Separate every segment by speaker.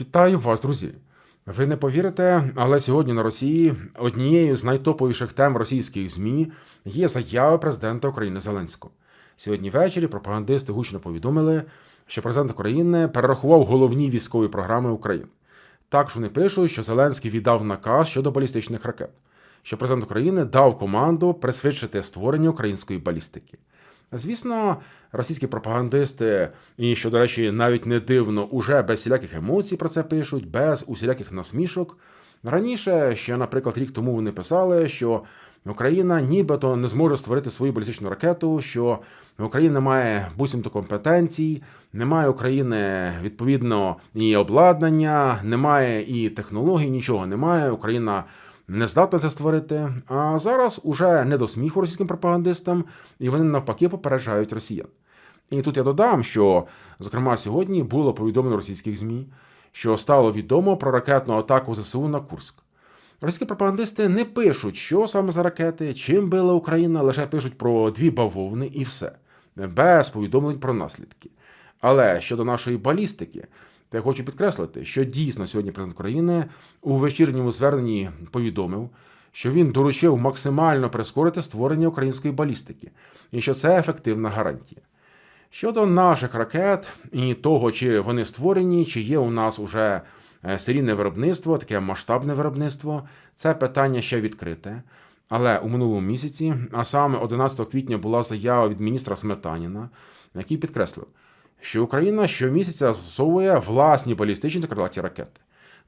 Speaker 1: Вітаю вас, друзі! Ви не повірите, але сьогодні на Росії однією з найтоповіших тем російських ЗМІ є заява президента України Зеленського. Сьогодні ввечері пропагандисти гучно повідомили, що президент України перерахував головні військові програми України. Також вони пишуть, що Зеленський віддав наказ щодо балістичних ракет, що президент України дав команду присвідчити створення української балістики. Звісно, російські пропагандисти, і що, до речі, навіть не дивно, уже без всіляких емоцій про це пишуть, без усіляких насмішок. Раніше, ще, наприклад, рік тому вони писали, що Україна нібито не зможе створити свою балістичну ракету, що Україна має буцімто компетенцій, немає України відповідно і обладнання, немає і технологій, нічого немає. Україна не здатна це створити. А зараз уже не до сміху російським пропагандистам, і вони навпаки попереджають росіян. І тут я додам, що, зокрема, сьогодні було повідомлено російських ЗМІ, що стало відомо про ракетну атаку ЗСУ на Курск. Російські пропагандисти не пишуть, що саме за ракети, чим била Україна, лише пишуть про дві бавовни і все, без повідомлень про наслідки. Але щодо нашої балістики, то я хочу підкреслити, що дійсно сьогодні президент України у вечірньому зверненні повідомив, що він доручив максимально прискорити створення української балістики, і що це ефективна гарантія. Щодо наших ракет і того, чи вони створені, чи є у нас уже е, серійне виробництво, таке масштабне виробництво, це питання ще відкрите. Але у минулому місяці, а саме 11 квітня, була заява від міністра Сметаніна, який підкреслив, що Україна щомісяця засовує власні балістичні та крилаті ракети.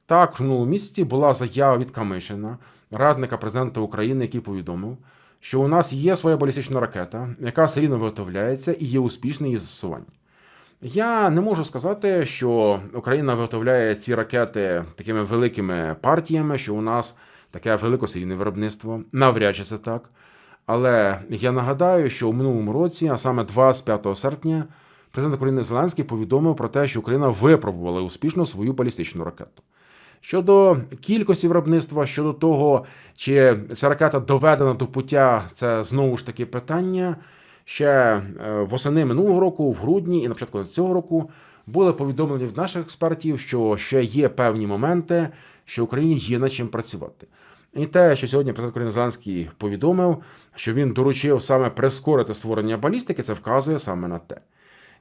Speaker 1: Так, в минулому місяці була заява від Камишина, радника президента України, який повідомив, що у нас є своя балістична ракета, яка серійно виготовляється і є успішне її застосування. Я не можу сказати, що Україна виготовляє ці ракети такими великими партіями, що у нас таке великосерійне виробництво. Навряд чи це так. Але я нагадаю, що у минулому році, а саме 25 серпня, президент України Зеленський повідомив про те, що Україна випробувала успішно свою балістичну ракету. Щодо кількості виробництва, щодо того, чи ця ракета доведена до пуття, це знову ж таки питання. Ще е, восени минулого року, в грудні і на початку цього року були повідомлені від наших експертів, що ще є певні моменти, що Україні є над чим працювати. І те, що сьогодні президент України Зеленський повідомив, що він доручив саме прискорити створення балістики, це вказує саме на те.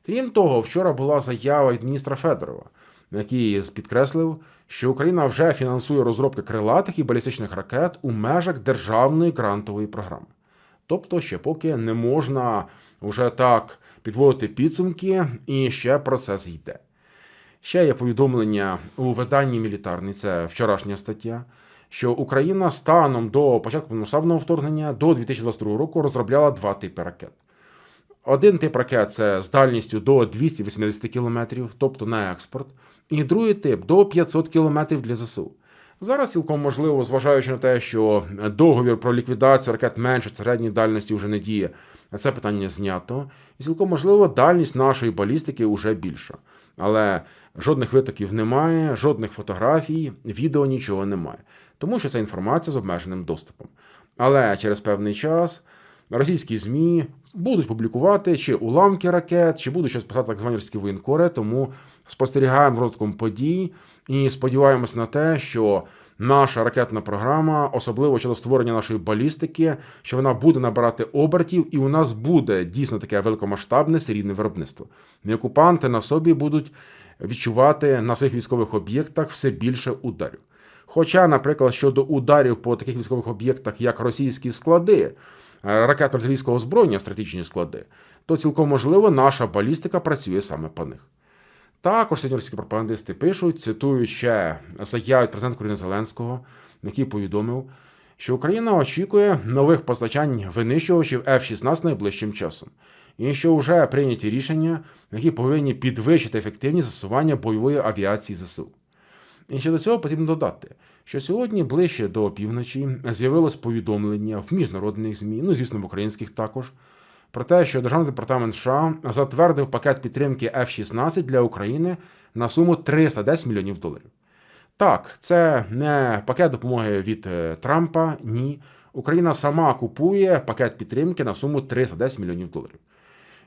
Speaker 1: Крім того, вчора була заява від міністра Федорова, який підкреслив, що Україна вже фінансує розробки крилатих і балістичних ракет у межах державної грантової програми. Тобто, ще поки не можна вже так підводити підсумки, і ще процес йде. Ще є повідомлення у виданні мілітарний, це вчорашня стаття, що Україна станом до початку повномасштабного вторгнення до 2022 року розробляла два типи ракет. Один тип ракет це з дальністю до 280 км, тобто на експорт, і другий тип до 500 км для ЗСУ. Зараз цілком можливо, зважаючи на те, що договір про ліквідацію ракет менше середньої дальності вже не діє, це питання знято. І цілком можливо, дальність нашої балістики вже більша. Але жодних витоків немає, жодних фотографій, відео нічого немає. Тому що це інформація з обмеженим доступом. Але через певний час російські ЗМІ будуть публікувати чи уламки ракет, чи будуть щось писати так звані російські воєнкори, тому спостерігаємо розвитком подій і сподіваємось на те, що наша ракетна програма, особливо щодо створення нашої балістики, що вона буде набирати обертів, і у нас буде дійсно таке великомасштабне серійне виробництво. І окупанти на собі будуть відчувати на своїх військових об'єктах все більше ударів. Хоча, наприклад, щодо ударів по таких військових об'єктах, як російські склади, ракет артилерійського озброєння, стратегічні склади, то цілком можливо наша балістика працює саме по них. Також сьогодні російські пропагандисти пишуть, цитують ще заяви президента України Зеленського, який повідомив, що Україна очікує нових постачань винищувачів F-16 найближчим часом, і що вже прийняті рішення, які повинні підвищити ефективність застосування бойової авіації ЗСУ. І ще до цього потрібно додати, що сьогодні ближче до півночі з'явилось повідомлення в міжнародних ЗМІ, ну звісно, в українських також, про те, що Державний департамент США затвердив пакет підтримки F-16 для України на суму 310 мільйонів доларів. Так, це не пакет допомоги від е, Трампа, ні. Україна сама купує пакет підтримки на суму 310 мільйонів доларів.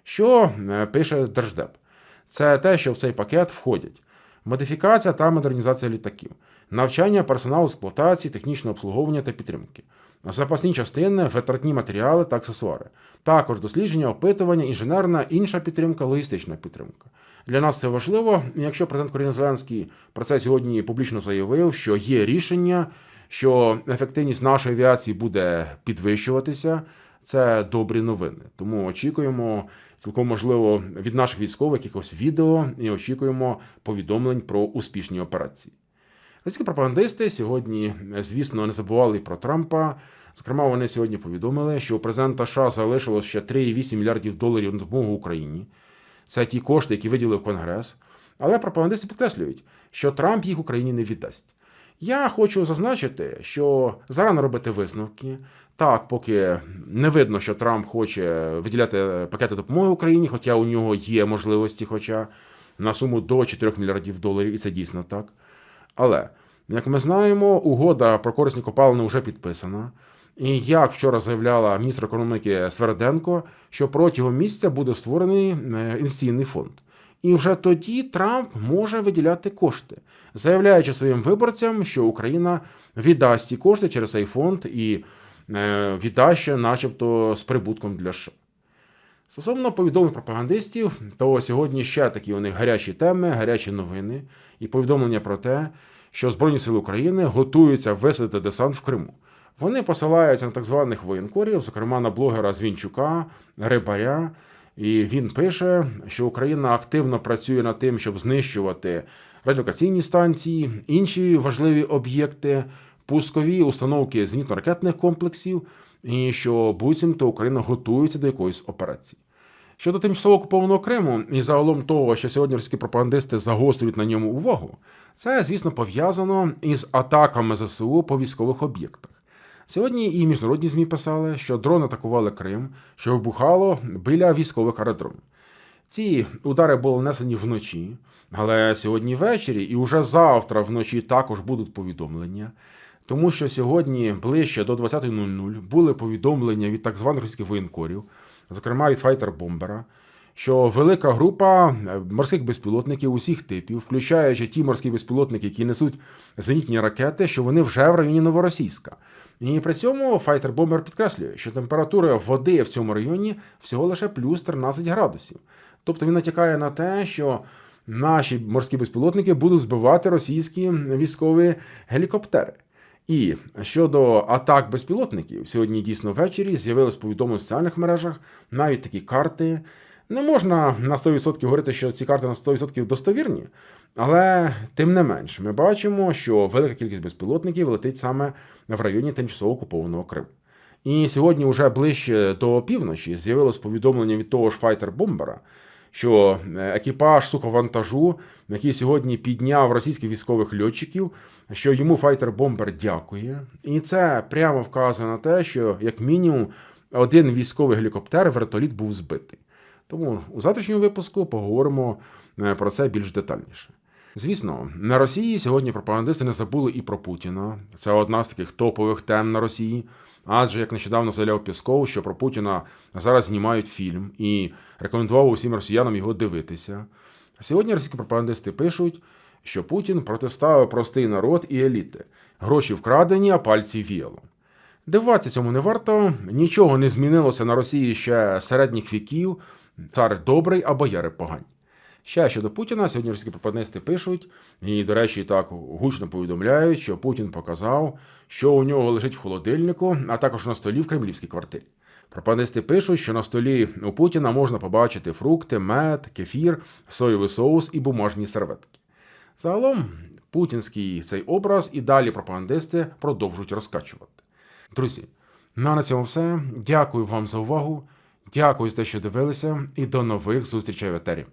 Speaker 1: Що е, пише Держдеп? Це те, що в цей пакет входять модифікація та модернізація літаків, навчання персоналу експлуатації, технічного обслуговування та підтримки, запасні частини, витратні матеріали та аксесуари, також дослідження, опитування, інженерна, інша підтримка, логістична підтримка. Для нас це важливо. Якщо президент України Зеленський про це сьогодні публічно заявив, що є рішення, що ефективність нашої авіації буде підвищуватися. Це добрі новини. Тому очікуємо цілком можливо від наших військових якихось відео і очікуємо повідомлень про успішні операції. Російські пропагандисти сьогодні, звісно, не забували про Трампа. Зокрема, вони сьогодні повідомили, що у президента США залишилось ще 3,8 мільярдів доларів на допомогу Україні. Це ті кошти, які виділив Конгрес. Але пропагандисти підкреслюють, що Трамп їх Україні не віддасть. Я хочу зазначити, що зарано робити висновки. Так, поки не видно, що Трамп хоче виділяти пакети допомоги Україні, хоча у нього є можливості, хоча на суму до 4 мільярдів доларів, і це дійсно так. Але, як ми знаємо, угода про корисні копалини вже підписана. І як вчора заявляла міністр економіки Сверденко, що протягом місяця буде створений е, інвестиційний фонд. І вже тоді Трамп може виділяти кошти, заявляючи своїм виборцям, що Україна віддасть ці кошти через цей фонд і е, віддасть ще, начебто, з прибутком для США. Стосовно повідомлень пропагандистів, то сьогодні ще такі у них гарячі теми, гарячі новини і повідомлення про те, що Збройні сили України готуються висадити десант в Криму. Вони посилаються на так званих воєнкорів, зокрема на блогера Звінчука, Рибаря. І він пише, що Україна активно працює над тим, щоб знищувати радіолокаційні станції, інші важливі об'єкти, пускові установки зенітно-ракетних комплексів, і що буцімто Україна готується до якоїсь операції. Щодо тимчасово окупованого Криму і загалом того, що сьогодні російські пропагандисти загострюють на ньому увагу, це, звісно, пов'язано із атаками ЗСУ по військових об'єктах. Сьогодні і міжнародні ЗМІ писали, що дрони атакували Крим, що вибухало біля військових аеродромів. Ці удари були нанесені вночі, але сьогодні ввечері і уже завтра вночі також будуть повідомлення. Тому що сьогодні ближче до 20.00 були повідомлення від так званих російських воєнкорів, зокрема від файтер-бомбера, що велика група е, морських безпілотників усіх типів, включаючи ті морські безпілотники, які несуть зенітні ракети, що вони вже в районі Новоросійська. І при цьому файтер-бомбер підкреслює, що температура води в цьому районі всього лише плюс 13 градусів. Тобто він натякає на те, що наші морські безпілотники будуть збивати російські військові гелікоптери. І щодо атак безпілотників, сьогодні дійсно ввечері з'явилось повідомлення в соціальних мережах, навіть такі карти. Не можна на 100% говорити, що ці карти на 100% достовірні, але тим не менш, ми бачимо, що велика кількість безпілотників летить саме в районі тимчасово окупованого Криму. І сьогодні, вже ближче до півночі, з'явилось повідомлення від того ж файтер-бомбера, що екіпаж суховантажу, який сьогодні підняв російських військових льотчиків, що йому файтер-бомбер дякує. І це прямо вказує на те, що як мінімум один військовий гелікоптер вертоліт був збитий. Тому у завтрашньому випуску поговоримо е, про це більш детальніше. Звісно, на Росії сьогодні пропагандисти не забули і про Путіна. Це одна з таких топових тем на Росії. Адже як нещодавно заявляв Пісков, що про Путіна зараз знімають фільм і рекомендував усім росіянам його дивитися. Сьогодні російські пропагандисти пишуть, що Путін протиставив простий народ і еліти. Гроші вкрадені, а пальці віяло. Дивуватися цьому не варто, нічого не змінилося на Росії ще середніх віків. Цар добрий, а бояри погані. Ще щодо Путіна, сьогодні російські пропагандисти пишуть, і, до речі, так гучно повідомляють, що Путін показав, що у нього лежить в холодильнику, а також на столі в кремлівській квартирі. Пропагандисти пишуть, що на столі у Путіна можна побачити фрукти, мед, кефір, соєвий соус і бумажні серветки. Загалом, путінський цей образ і далі пропагандисти продовжують розкачувати. Друзі, на цьому все. Дякую вам за увагу. Дякую за те, що дивилися, і до нових зустрічей в етері.